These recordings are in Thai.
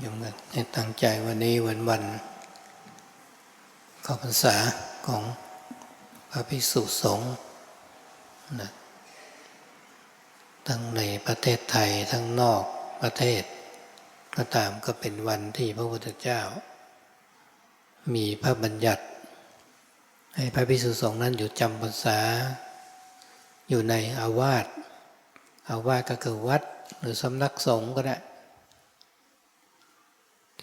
อย่างนั้นให้ตั้งใจวันนี้วันวันเข้าพรรษาของพระภิกษุสงฆ์นะทั้งในประเทศไทยทั้งนอกประเทศ ก็ตามก็เป็นวันที่พระพุทธเจ้า มีพระบัญญัติ ให้พระภิกษุสงฆ์นั้นอยู่จำพรรษา อยู่ในอาวาสอาวาสก็คือวัดหรือสำนักสงฆ์ก็ได้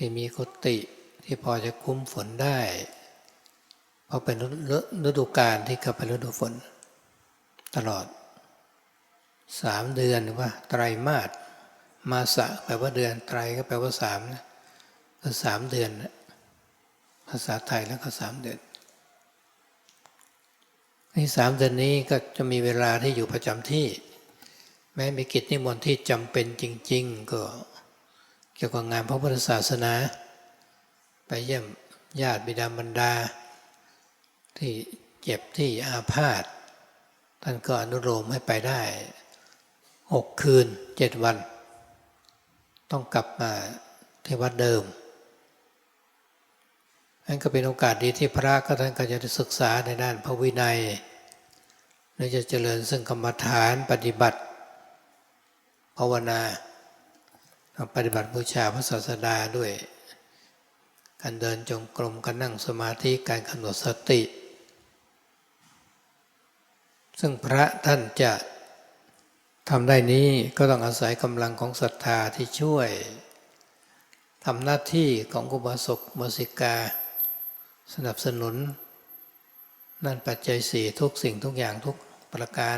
ที่มีกุฏิที่พอจะคุ้มฝนได้ เพราะเป็นฤดูกาลที่กลับไปฤดูฝน ตลอดสามเดือนหรือว่าไตรมาสมาสะแปลว่าเดือนไตรก็แปลว่าสามนะก็สามเดือนนะภาษาไทยแล้วก็สามเดือนในสามเดือนนี้ก็จะมีเวลาที่อยู่ประจำที่ แม้มีกิจนิมนต์ที่จำเป็นจริง ๆ ก็ เกี่ยวกับงานพระพุทธศาสนา ไปเยี่ยมญาติบิดามบรรดา ที่เจ็บที่อาพาธท่านก็อนุโลมให้ไปได้หกคืนเจ็ดวัน ต้องกลับมาที่วัดเดิมนั่นก็เป็นโอกาสดีที่พระก็ท่านก็จะศึกษาในด้านพระวินัยหรือจะเจริญซึ่งกรรมฐานปฏิบัติ ภาวนา ปฏิบัติบูชาพระศาสดาด้วย การเดินจงกรมการนั่งสมาธิการกำหนดสติ ซึ่งพระท่านจะทำได้นี้ก็ต้องอาศัยกำลังของศรัทธาที่ช่วยทำหน้าที่ของกุบาสกมสิกา สนับสนุน นั่นปัจจัยสี่ทุกสิ่งทุกอย่างทุกประการ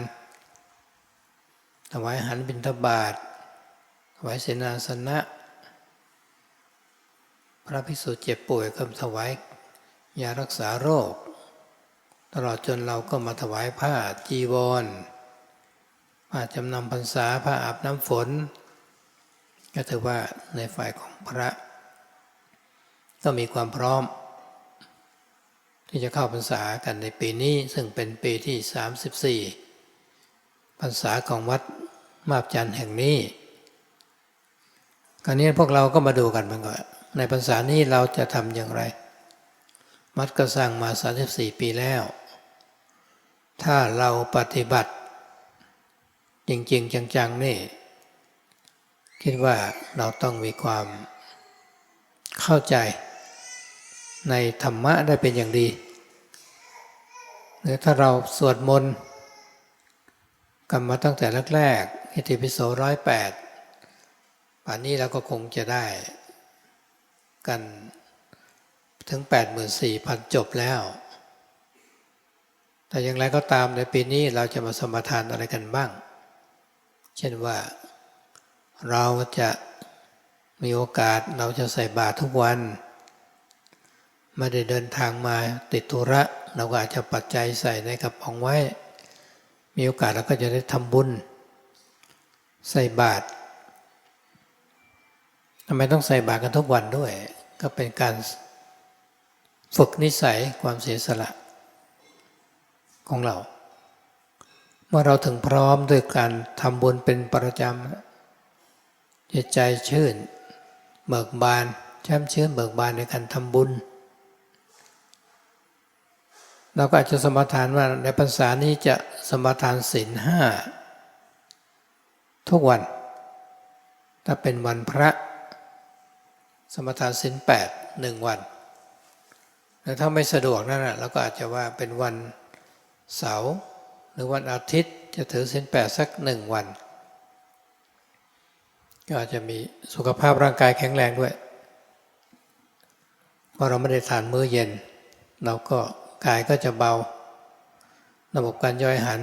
ถวายหันบิณฑบาต ถวเสนาสนะ พระภิกษุเจ็บป่วยก็ถวายยารักษาโรค ตลอดจนเราก็มาถวายผ้าจีวรผ้าจำนำพรรษาผ้าอาบน้ำฝน ก็ถือว่าในฝ่ายของพระ ก็มีความพร้อม ที่จะเข้าพรรษากันในปีนี้ซึ่งเป็นปีที่ 34พรรษาของวัดมาบจันทร์แห่งนี้ คราวนี้พวกเราก็มาดูกันมันก่อนในพรรษานี้เราจะทำอย่างไร มัดก็สร้างมา 34 ปีแล้ว ถ้าเราปฏิบัติ จริง ๆ จัง ๆ นี่ คิดว่าเราต้องมีความเข้าใจในธรรมะได้เป็นอย่างดี หรือถ้าเราสวดมนต์กันมาตั้งแต่แรกๆอิติปิโสร้อยแปด ป่านนี้เราก็คงจะได้กันถึง 84,000 จบแล้ว แต่อย่างไรก็ตามในปีนี้เราจะมาสมทานอะไรกันบ้าง เช่นว่าเราจะมีโอกาสเราจะใส่บาตรทุกวัน ไม่ได้เดินทางมาติดธุระ เราก็อาจจะปัจจัยใส่ในกระป๋องไว้ มีโอกาสเราก็จะได้ทำบุญ ใส่บาตรำไมต้องใส่บาตรกันทุกวันด้วย ก็เป็นการฝึกนิสัยความเสียสละของเรา เมื่อเราถึงพร้อมด้วยการทำบุญเป็นประจำจิตใจชื่น เบิกบานแช่มชื่นเบิกบานในการทำบุญ เราก็อาจจะสมทานว่าในภาษานี้จะสมทานศีลห้าทุกวัน ถ้าเป็นวันพระ สมทานศีลแปดหนึ่งวันแต่ถ้าไม่สะดวกนั่นแหละเราก็อาจจะว่าเป็นวันเสาร์หรือวันอาทิตย์จะถือศีลแปดสักหนึ่งวัน ก็อาจจะมีสุขภาพร่างกายแข็งแรงด้วยเพราะเราไม่ได้ทานมื้อเย็น เราก็กายก็จะเบา ระบบการย่อยอาหาร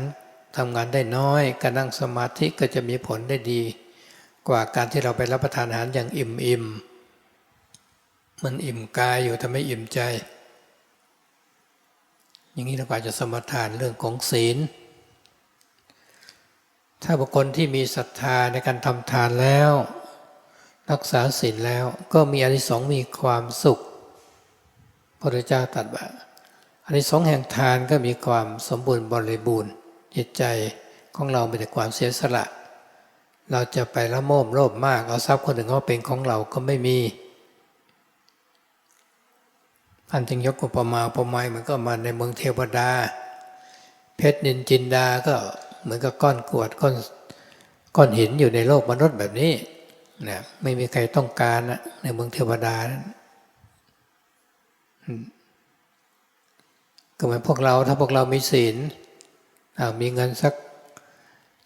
ทำงานได้น้อย การนั่งสมาธิก็จะมีผลได้ดี กว่าการที่เราไปรับประทานอาหารอย่างอิ่มอิ่ม มันอิ่มกายอยู่แต่ไม่อิ่มใจ อย่างนี้เราอาจะสมทานเรื่องของศีล ถ้าบุคคลที่มีศรัทธาในการทำทานแล้ว รักษาศีลแล้วก็มีอนิสงส์มีความสุข พระเจ้าตรัสว่าอนิสงส์แห่งทานก็มีความสมบูรณ์บริบูรณ์จิตใจของเรามีแต่ความเสียสละ เราจะไปละโมบโลภมากเอาทรัพย์คนอื่นเขาเป็นของเราก็ไม่มี ท่านจึงยกอุปมาอุปไมยเหมือนก็มาในเมืองเทวดา เพชรนินจินดาก็เหมือนกับก้อนกรวดก้อนก้อนหินอยู่ในโลกมนุษย์แบบนี้นะไม่มีใครต้องการนะในเมืองเทวดานั้นก็เหมือนพวกเราถ้าพวกเรามีศีลมีเงินสัก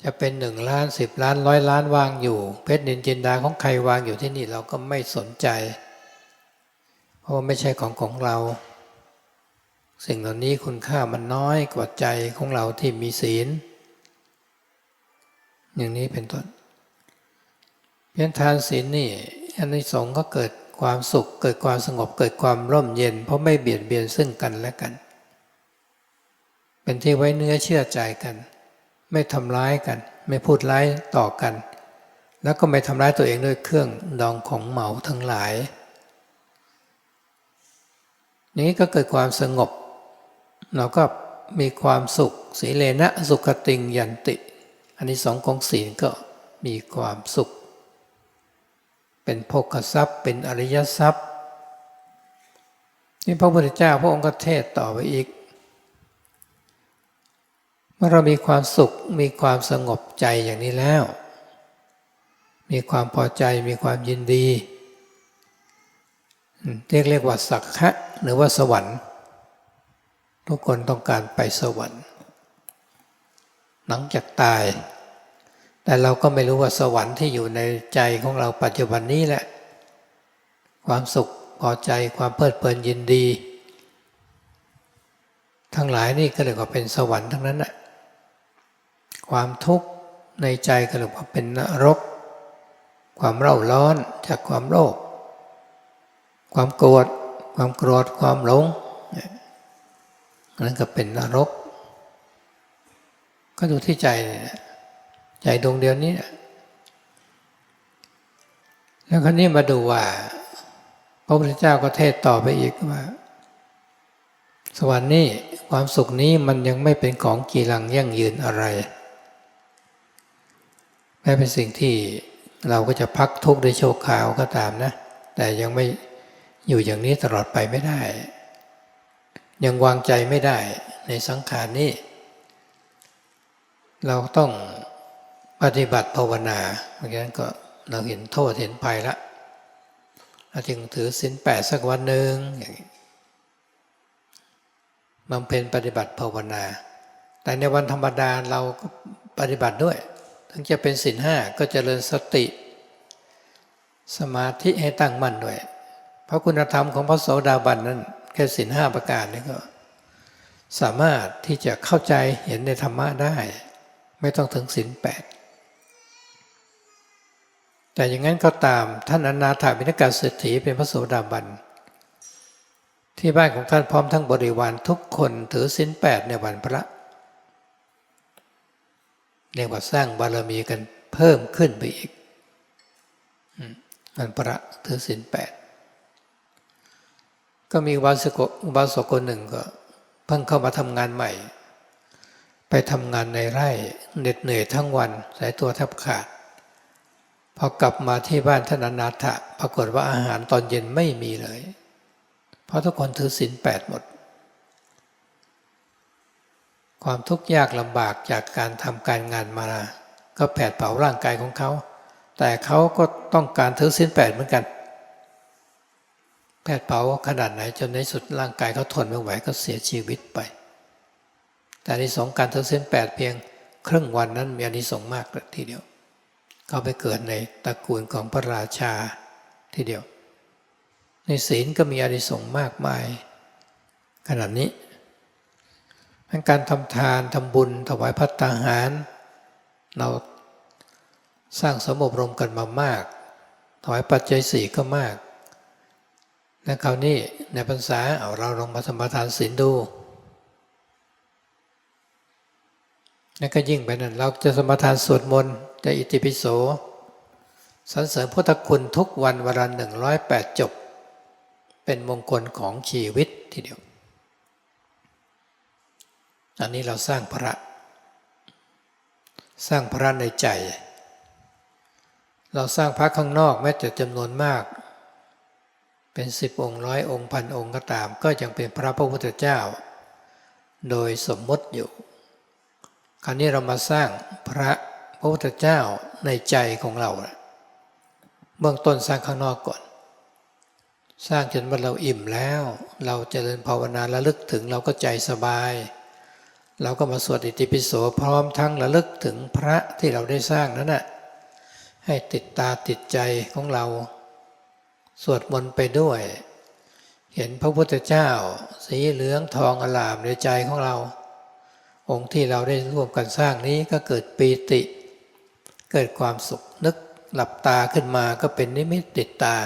จะเป็นหนึ่งล้านสิบล้านร้อยล้านวางอยู่ เพชรนินจินดาของใครวางอยู่ที่นี่เราก็ไม่สนใจ ราะไม่ใช่ของของเรา สิ่งเหล่านี้คุณค่ามันน้อยกว่าใจของเราที่มีศีล อย่างนี้เป็นต้นเพียงทานศีลนี่อันนสงส์ก็เกิดความสุข เกิดความสงบเกิดความร่มเย็น เพราะไม่เบียดเบียนซึ่งกันและกัน เป็นที่ไว้เนื้อเชื่อใจกัน ไม่ทำร้ายกัน ไม่พูดร้ายต่อกัน แล้วก็ไม่ทำร้ายตัวเองด้วยเครื่องดองของเหมาทั้งหลาย นี้ก็เกิดความสงบ เราก็มีความสุขสีเลนะสุขติงยันติ อันนี้สองของศีลก็มีความสุข เป็นโภคทรัพย์ เป็นอริยทรัพย์นี่พระพุทธเจ้าพระองค์ก็เทศต่อไปอีก เมื่อเรามีความสุขมีความสงบใจอย่างนี้แล้ว มีความพอใจมีความยินดี เรียกเรียกว่าสักขะหรือว่าสวรรค์ ทุกคนต้องการไปสวรรค์ หลังจากตาย แต่เราก็ไม่รู้ว่าสวรรค์ที่อยู่ในใจของเราปัจจุบันนี้แหละ ความสุขพอใจความเพลิดเพลินยินดี ทั้งหลายนี่ก็เรียกว่าเป็นสวรรค์ทั้งนั้นแหละความทุกข์ในใจก็เรียกว่าเป็นนรก ความเร่าร้อนจากความโลภ ความโกรธความโกรธความหลงนั่นก็เป็นนรก ก็ดูที่ใจเนี่ยใจดวงเดียวนี้แล้วคราวนี้มาดูว่า พระพุทธเจ้าก็เทศต่อไปอีกว่า สวรรค์นี่ความสุขนี้มันยังไม่เป็นของกีรังยั่งยืนอะไรแม้เป็นสิ่งที่เราก็จะพักทุกข์ด้โชคขาวก็ตามนะ แต่ยังไม่ อยู่อย่างนี้ตลอดไปไม่ได้ ยังวางใจไม่ได้ในสังขารนี้ เราต้องปฏิบัติภาวนาเพราะฉะนั้นก็เราเห็นโทษเห็นภัยละเราจึงถือศีลแปดสักวันหนึ่งอย่างนี้บำเพ็ญปฏิบัติภาวนา แต่ในวันธรรมดาเราก็ปฏิบัติด้วย ถึงจะเป็นศีลห้าก็จเจริญสติ สมาธิให้ตั้งมั่นด้วย พราะคุณธรรมของพระโสดาบันนั้น แค่ศีลห้าประการนี้ก็ สามารถที่จะเข้าใจเห็นในธรรมะได้ ไม่ต้องถึงศีลแปดแต่อย่างนั้นก็ตามท่านอนาถาบิณกาเศรษฐีเป็นพระโสดาบัน ที่บ้านของท่านพร้อมทั้งบริวารทุกคนถือศีลแปดในวันพระเรียกว่าสร้างบารมีกันเพิ่มขึ้นไปอีกวันพระถือศีลแปด ก็มีอุบาสกอุบาสกคนหนึ่งก็เพิ่งเข้ามาทำงานใหม่ ไปทำงานในไร่เหน็ดเหนื่อยทั้งวันสายตัวแทบขาด พอกลับมาที่บ้านท่านอนาถะปรากฏว่าอาหารตอนเย็นไม่มีเลย เพราะทุกคนถือศีลแปดหมด ความทุกข์ยากลำบากจากการทำการงานมา ก็แผดเผาร่างกายของเขา แต่เขาก็ต้องการถือศีลแปดเหมือนกัน แผดเผาขนาดไหนจนในสุดร่างกายเขาทนไม่ไหวก็เสียชีวิตไป แต่ในสองการถือศีลแปดเพียงครึ่งวันนั้นมีอานิสงส์มากทีเดียว เขาไปเกิดในตระกูลของพระราชาทีเดียว ในศีลก็มีอานิสงส์มากมาย ขนาดนี้การทำทานทำบุญถวายพัตตาหาร เราสร้างสมบรมกันมามาก ถวายปัจจัยสี่ก็มาก และคราวนี้ในพรรษาเราลองมาสมทานศีลดูนั่นก็ยิ่งไปนั่นเราจะสมทานสวดมนต์จะอิติปิโสสรรเสริญพุทธคุณทุกวันวันละหนึ่งร้อยแปดจบ เป็นมงคลของชีวิตทีเดียว อันนี้เราสร้างพระ สร้างพระในใจ เราสร้างพระข้างนอกแม้แต่จำนวนมาก เป็นสิบองค์ร้อยองค์พันองค์ก็ตาม ก็ยังเป็นพระพุทธเจ้า โดยสมมติอยู่ คราวนี้เรามาสร้างพระพระพุทธเจ้าในใจของเรา เบื้องต้นสร้างข้างนอกก่อน สร้างจนว่าเราอิ่มแล้ว เราจเจริญภาวนาระลึกถึงเราก็ใจสบาย เราก็มาสวดอิติปิโสพร้อมทั้งระลึกถึงพระที่เราได้สร้างนั้นน่ะให้ติดตาติดใจของเรา สวดมนต์ไปด้วย เห็นพระพุทธเจ้า สีเหลืองทองอลามในใจของเรา องค์ที่เราได้ร่วมกันสร้างนี้ก็เกิดปีติ เกิดความสุขนึกหลับตาขึ้นมาก็เป็นนิมิตติดตา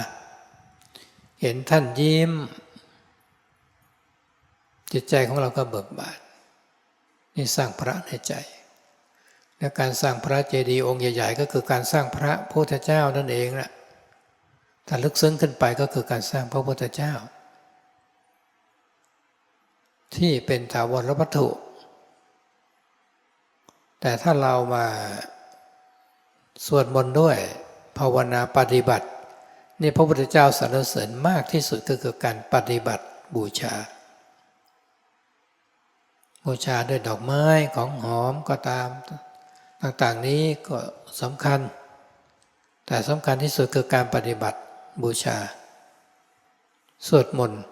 เห็นท่านยิ้ม จิตใจของเราก็เบิกบานนี่สร้างพระในใจและการสร้างพระเจดีย์องค์ใหญ่ ๆ ก็คือการสร้างพระพุทธเจ้านั่นเองแหละ ถ้าลึกซึ้งขึ้นไปก็คือการสร้างพระพุทธเจ้า ที่เป็นถาวรวัตถุ แต่ถ้าเรามาสวดมนต์ด้วย ภาวนาปฏิบัติ นี่พระพุทธเจ้าสรรเสริญมากที่สุดก็คือการปฏิบัติบูชา บูชาด้วยดอกไม้ของหอมก็ตาม ต่างๆนี้ก็สำคัญ แต่สำคัญที่สุดคือการปฏิบัติ บูชา สวดมนต์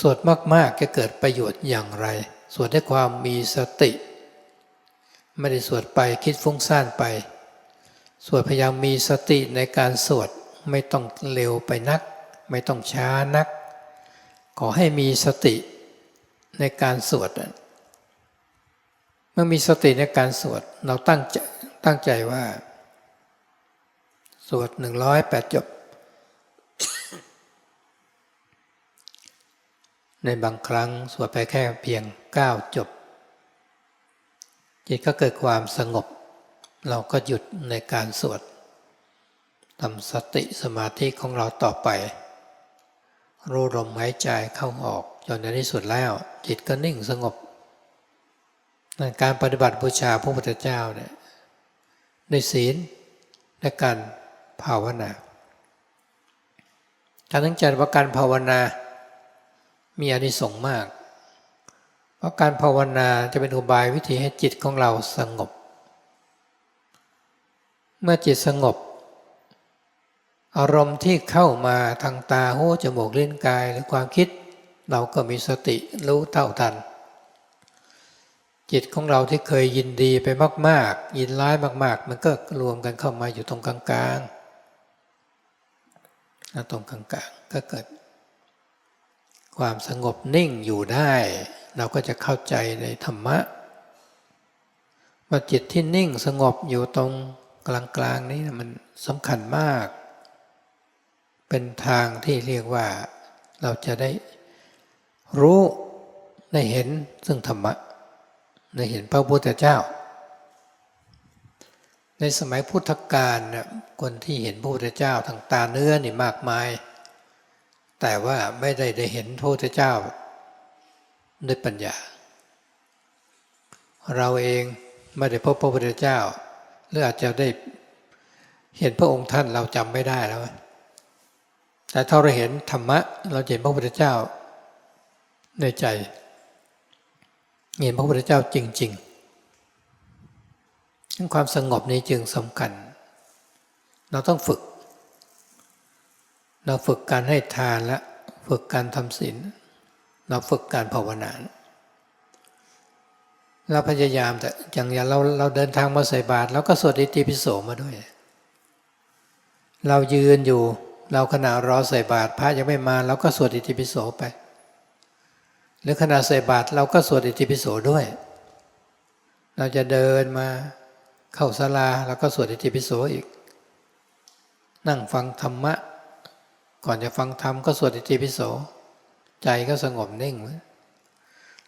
สวดมากๆจะเกิดประโยชน์อย่างไร สวดด้วยความมีสติ ไม่ได้สวดไปคิดฟุ้งซ่านไป สวดพยายามมีสติในการสวดไม่ต้องเร็วไปนัก ไม่ต้องช้านัก ขอให้มีสติในการสวดเมื่อมีสติในการสวดเราตั้งใจตั้งใจว่า สวดหนึ่งร้อยแปดจบ ในบางครั้งสวดไปแค่เพียงเก้าจบ จิตก็เกิดความสงบ เราก็หยุดในการสวดทำสติสมาธิของเราต่อไป รู้ลมหายใจเข้าออกจนในที่สุดแล้ว จิตก็นิ่งสงบการปฏิบัติบูชาพระพุทธเจ้าเนี่ยในศีลและการภาวนาการตั้งใจว่าการภาวนา มีอานิสงส์มาก เพราะการภาวนาจะเป็นอุบายวิธีให้จิตของเราสงบ เมื่อจิตสงบ อารมณ์ที่เข้ามาทางตาหูจมูกลิ้นกายหรือความคิด เราก็มีสติรู้เท่าทัน จิตของเราที่เคยยินดีไปมาก ๆ ยินร้ายมาก ๆ มันก็รวมกันเข้ามาอยู่ตรงกลางๆตรงกลางๆก็เกิด ความสงบนิ่งอยู่ได้ เราก็จะเข้าใจในธรรมะว่าจิตที่นิ่งสงบอยู่ตรงกลางๆนี้มันสำคัญมาก เป็นทางที่เรียกว่าเราจะได้รู้ได้เห็นซึ่งธรรมะได้เห็นพระพุทธเจ้า ในสมัยพุทธกาลนะคนที่เห็นพระพุทธเจ้าทางตาเนื้อนี่มากมาย แต่ว่าไม่ได้ได้เห็นพระพุทธเจ้าด้วยปัญญา เราเองไม่ได้พบพระพุทธเจ้า หรืออาจจะได้เห็นพระองค์ท่านเราจำไม่ได้แล้ว แต่ถ้าเราเห็นธรรมะ เราเห็นพระพุทธเจ้าในใจ เห็นพระพุทธเจ้าจริงๆความสงบนี้จึงสำคัญ เราต้องฝึก เราฝึกการให้ทานและฝึกการทำศีลเราฝึกการภาวนาเราพยายามแต่อย่างอย่างเราเราเดินทางมาใส่บาตรเราก็สวดอิติปิโสมาด้วย เรายืนอยู่เราขณะรอใส่บาตรพระยังไม่มาเราก็สวดอิติปิโสไป หรือขณะใส่บาตรเราก็สวดอิติปิโสด้วย เราจะเดินมาเข้าศาลาเราก็สวดอิติปิโสอีก นั่งฟังธรรมะ ก่อนจะฟังธรรมก็สวดอิติปิโส ใจก็สงบนิ่ง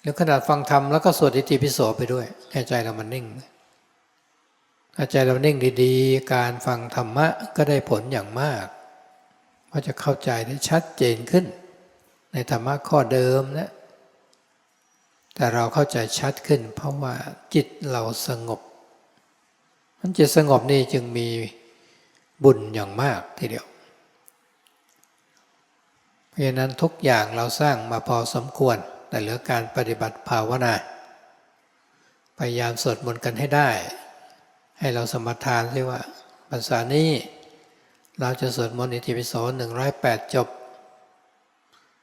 หรือขนาดฟังธรรมแล้วก็สวดอิติปิโสไปด้วยให้ใจเรามันนิ่งถ้าใจเรานิ่งดีๆ การฟังธรรมะก็ได้ผลอย่างมากเพราะจะเข้าใจได้ชัดเจนขึ้น ในธรรมะข้อเดิมนะแต่เราเข้าใจชัดขึ้น เพราะว่าจิตเราสงบมันจิตสงบนี่จึงมีบุญอย่างมากทีเดียว เพราะฉะนั้นทุกอย่างเราสร้างมาพอสมควร แต่เหลือการปฏิบัติภาวนา พยายามสวดมนต์กันให้ได้ ให้เราสมทานซิว่าภาษานี้ เราจะสวดมนต์อิติปิโสหนึ่งร้อยแปดจบ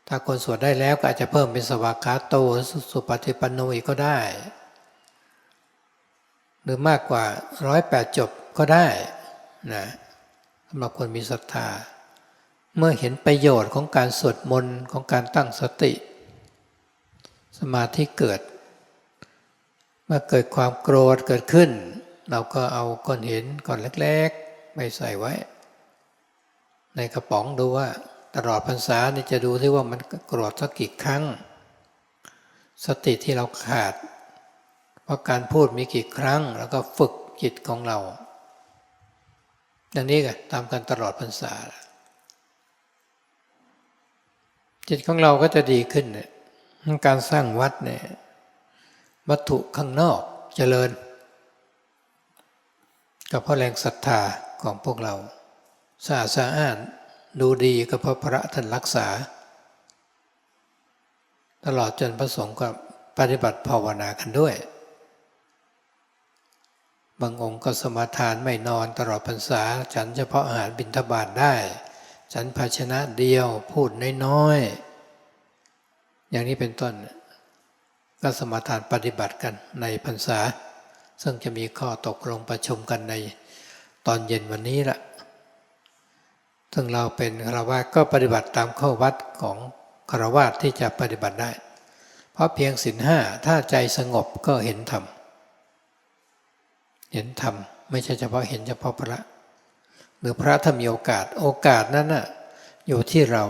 ถ้าคนสวดได้แล้วก็อาจจะเพิ่มเป็นสวากขาโตสุปฏิปันโนอีกก็ได้ หรือมากกว่าร้อยแปดจบก็ได้นะสำหรับคนมีศรัทธา เมื่อเห็นประโยชน์ของการสวดมนต์ของการตั้งสติ สมาธิเกิด เมื่อเกิดความโกรธเกิดขึ้น เราก็เอาก้อนหินก้อนเล็กๆไม่ใส่ไว้ ในกระป๋องดูว่า ตลอดพรรษานี่จะดูที่ว่ามันโกรธสักกี่ครั้ง สติที่เราขาดเพราะการพูดมีกี่ครั้ง แล้วก็ฝึกจิตของเราดังนี้ก็ตามกันตลอดพรรษา จิตของเราก็จะดีขึ้นเนี่ยการสร้างวัดเนี่ยวัตถุข้างนอกเจริญก็เพราะแรงศรัทธาของพวกเราสะอาดสะอ้านดูดีก็เพราะพระท่านรักษา ตลอดจนพระสงฆ์ก็ปฏิบัติภาวนากันด้วย บางองค์ก็สมาทานไม่นอนตลอดพรรษา ฉันเฉพาะอาหารบิณฑบาตได้ ฉันภาชนะเดียวพูดน้อยๆ อย่างนี้เป็นต้นก็สมาทานปฏิบัติกันในพรรษา ซึ่งจะมีข้อตกลงประชุมกันในตอนเย็นวันนี้ละซึ่งเราเป็นคารวะก็ปฏิบัติตามข้อวัดของคารวะที่จะปฏิบัติได้ เพราะเพียงศีลห้าถ้าใจสงบก็เห็นธรรม เห็นธรรม ไม่ใช่เฉพาะเห็นเฉพาะพระ หรือพระถ้ามีโอกาส โอกาสนั้นน่ะอยู่ที่เรา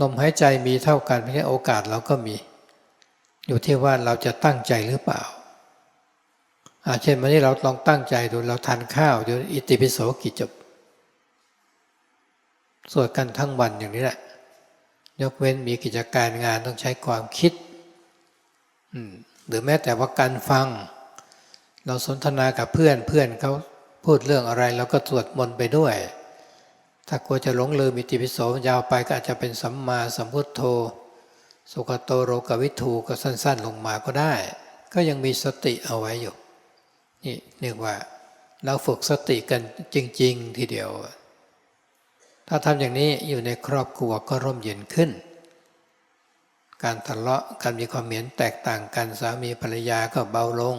ลมหายใจมีเท่ากันไม่ใช่โอกาสเราก็มี อยู่ที่ว่าเราจะตั้งใจหรือเปล่าอาเช่นวันนี้เราลองตั้งใจดูเราทานข้าวดูอิติปิโสกี่จบสวดกันทั้งวันอย่างนี้แหละ ยกเว้นมีกิจการงานต้องใช้ความคิดหรือแม้แต่ว่าการฟัง เราสนทนากับเพื่อนเพื่อนเขา พูดเรื่องอะไรเราก็สวดมนต์ไปด้วย ถ้ากลัวจะหลงลืมอิติปิโสยาวไปก็อาจจะเป็นสัมมาสัมพุทโธ สุขโตโรกวิทูก็สั้นๆ ลงมาก็ได้ ก็ยังมีสติเอาไว้อยู่ นี่เรียกว่าเราฝึกสติกันจริง ๆ ทีเดียว ถ้าทำอย่างนี้อยู่ในครอบครัวก็ร่มเย็นขึ้น การทะเลาะการมีความเห็นแตกต่างกันสามีภรรยาก็เบาลง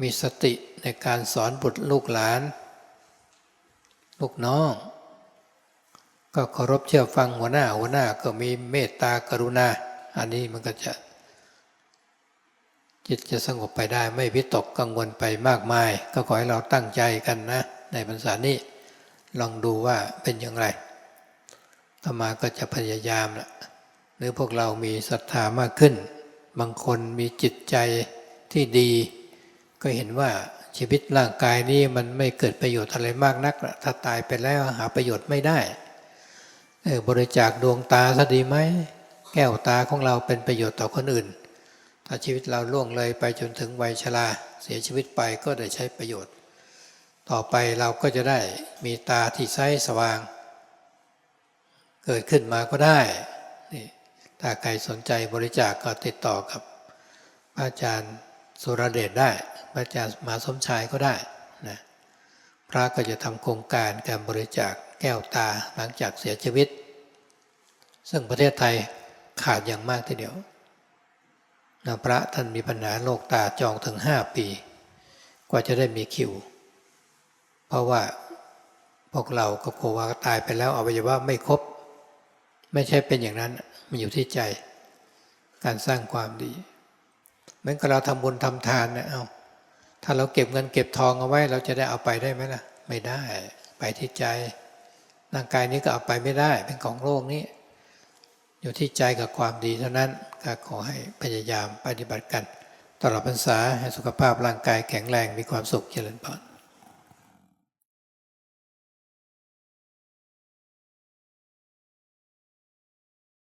มีสติในการสอนบุตรลูกหลาน ลูกน้อง ก็เคารพเชื่อฟังหัวหน้าหัวหน้าก็มีเมตตากรุณา อันนี้มันก็จะ จิตจะสงบไปได้ไม่วิตกกังวลไปมากมาย ก็ขอให้เราตั้งใจกันนะ ในพรรษานี้ลองดูว่าเป็นอย่างไรต่อมาก็จะพยายามละหรือพวกเรามีศรัทธามากขึ้น บางคนมีจิตใจที่ดี ก็เห็นว่าชีวิตร่างกายนี้มันไม่เกิดประโยชน์อะไรมากนัก ถ้าตายไปแล้วหาประโยชน์ไม่ได้ บริจาคดวงตาซะดีไหม แก้วตาของเราเป็นประโยชน์ต่อคนอื่น ถ้าชีวิตเราล่วงเลยไปจนถึงวัยชราเสียชีวิตไปก็ได้ใช้ประโยชน์ ต่อไปเราก็จะได้มีตาที่ใสสว่าง เกิดขึ้นมาก็ได้นี่ถ้าใครสนใจบริจาคกก็ติดต่อกับอาจารย์สุรเดชได้ พระอาจารย์มาสมชายก็ได้นะพระก็จะทำโครงการการบริจาคแก้วตาหลังจากเสียชีวิต ซึ่งประเทศไทยขาดอย่างมากทีเดียวนะพระท่านมีปัญหาโรคตาจองถึงห้าปี กว่าจะได้มีคิว เพราะว่าพวกเราก็กลัวว่าตายไปแล้วอวัยวะไม่ครบ ไม่ใช่เป็นอย่างนั้นมันอยู่ที่ใจ การสร้างความดีเหมือนกับเราทำบุญทำทานเนะเอ้า ถ้าเราเก็บเงินเก็บทองเอาไว้ เราจะได้เอาไปได้ไหมล่ะ ไม่ได้ ไปที่ใจ ร่างกายนี้ก็เอาไปไม่ได้ เป็นของโลกนี้ อยู่ที่ใจกับความดีเท่านั้นก็ขอให้พยายามปฏิบัติกัน ตลอดพรรษาให้สุขภาพร่างกายแข็งแรงมีความสุขเจริญพร